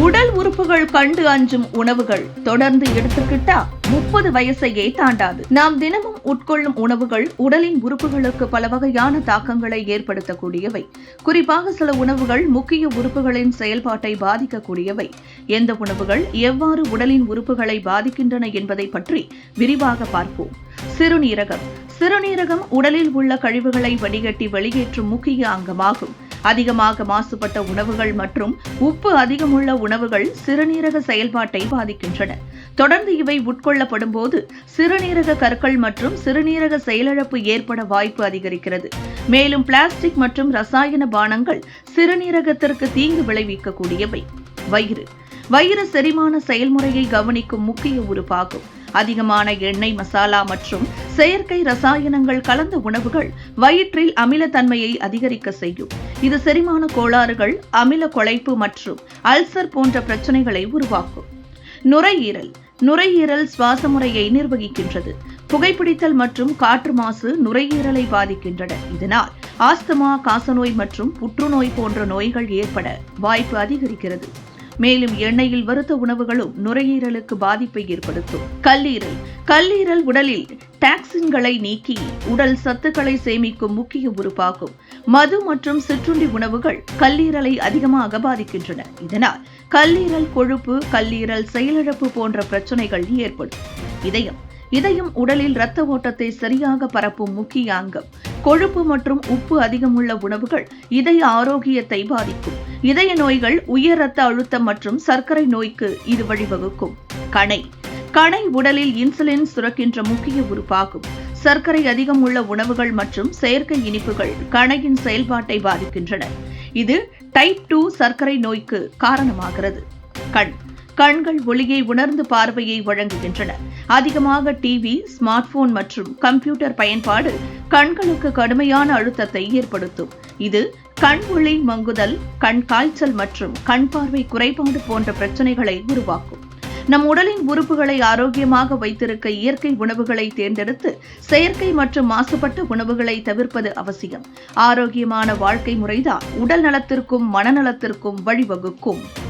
உடல் உறுப்புகள் கண்டு அஞ்சும் உணவுகள் தொடர்ந்து எடுத்துக்கிட்டா முப்பது வயசையே தாண்டாது. நாம் தினமும் உட்கொள்ளும் உணவுகள் உடலின் உறுப்புகளுக்கு பல வகையான தாக்கங்களை ஏற்படுத்தக்கூடியவை. குறிப்பாக சில உணவுகள் முக்கிய உறுப்புகளின் செயல்பாட்டை பாதிக்கக்கூடியவை. எந்த உணவுகள் எவ்வாறு உடலின் உறுப்புகளை பாதிக்கின்றன என்பதை பற்றி விரிவாக பார்ப்போம். சிறுநீரகம். சிறுநீரகம் உடலில் உள்ள கழிவுகளை வடிகட்டி வெளியேற்றும் முக்கிய அங்கமாகும். அதிகமாக மாசுபட்ட உணவுகள் மற்றும் உப்பு அதிகமுள்ள உணவுகள் சிறுநீரக செயல்பாட்டை பாதிக்கின்றன. தொடர்ந்து இவை உட்கொள்ளப்படும் போது சிறுநீரக கற்கள் மற்றும் சிறுநீரக செயலிழப்பு ஏற்பட வாய்ப்பு அதிகரிக்கிறது. மேலும் பிளாஸ்டிக் மற்றும் ரசாயன பானங்கள் சிறுநீரகத்திற்கு தீங்கு விளைவிக்கக்கூடியவை. வயிறு. வயிறு செரிமான செயல்முறையை கவனிக்கும் முக்கிய உறுப்பாகும். அதிகமான எண்ணெய் மசாலா மற்றும் செயற்கை ரசாயனங்கள் கலந்த உணவுகள் வயிற்றில் அமிலத்தன்மையை அதிகரிக்க செய்யும். இது செரிமான கோளாறுகள் அமில கொலைப்பு மற்றும் அல்சர் போன்ற பிரச்சனைகளை உருவாக்கும். நுரையீரல். நுரையீரல் சுவாச முறையை நிர்வகிக்கின்றது. புகைப்பிடித்தல் மற்றும் காற்று மாசு நுரையீரலை பாதிக்கின்றன. இதனால் ஆஸ்துமா காசநோய் மற்றும் புற்றுநோய் போன்ற நோய்கள் ஏற்பட வாய்ப்பு அதிகரிக்கிறது. மேலும் எண்ணெயில் வறுத்த உணவுகளும் நுரையீரலுக்கு பாதிப்பை ஏற்படுத்தும். கல்லீரல். கல்லீரல் உடலில் டாக்சின்களை நீக்கி உடல் சத்துக்களை சேமிக்கும் முக்கிய உறுப்பாகும். மது மற்றும் சிற்றுண்டி உணவுகள் கல்லீரலை அதிகமாக பாதிக்கின்றன. இதனால் கல்லீரல் கொழுப்பு கல்லீரல் செயலிழப்பு போன்ற பிரச்சனைகள் ஏற்படும். இதயம். இதயம் உடலில் இரத்த ஓட்டத்தை சரியாக பரப்பும் முக்கிய அங்கம் கொழுப்பு மற்றும் உப்பு அதிகமுள்ள உணவுகள் இதய ஆரோக்கியத்தை பாதிக்கும். இதய நோய்கள் உயர் ரத்த அழுத்தம் மற்றும் சர்க்கரை நோய்க்கு இது வழிவகுக்கும். கணை கணை உடலில் இன்சுலின் சுரக்கின்ற முக்கிய உறுப்பாகும். சர்க்கரை அதிகம் உள்ள உணவுகள் மற்றும் செயற்கை இனிப்புகள் கணையின் செயல்பாட்டை பாதிக்கின்றன. இது டைப் டூ சர்க்கரை நோய்க்கு காரணமாகிறது. கண். கண்கள் ஒளியை உணர்ந்து பார்வையை வழங்குகின்றன. அதிகமாக டிவி ஸ்மார்ட் போன் மற்றும் கம்ப்யூட்டர் பயன்பாடு கண்களுக்கு கடுமையான அழுத்தத்தை ஏற்படுத்தும். இது கண் ஒளி மங்குதல் கண் காய்ச்சல் மற்றும் கண் பார்வை குறைபாடு போன்ற பிரச்சனைகளை உருவாக்கும். நம் உடலின் உறுப்புகளை ஆரோக்கியமாக வைத்திருக்க இயற்கை உணவுகளை தேர்ந்தெடுத்து செயற்கை மற்றும் மாசுபட்ட உணவுகளை தவிர்ப்பது அவசியம். ஆரோக்கியமான வாழ்க்கை முறைதான் உடல் நலத்திற்கும் மனநலத்திற்கும் வழிவகுக்கும்.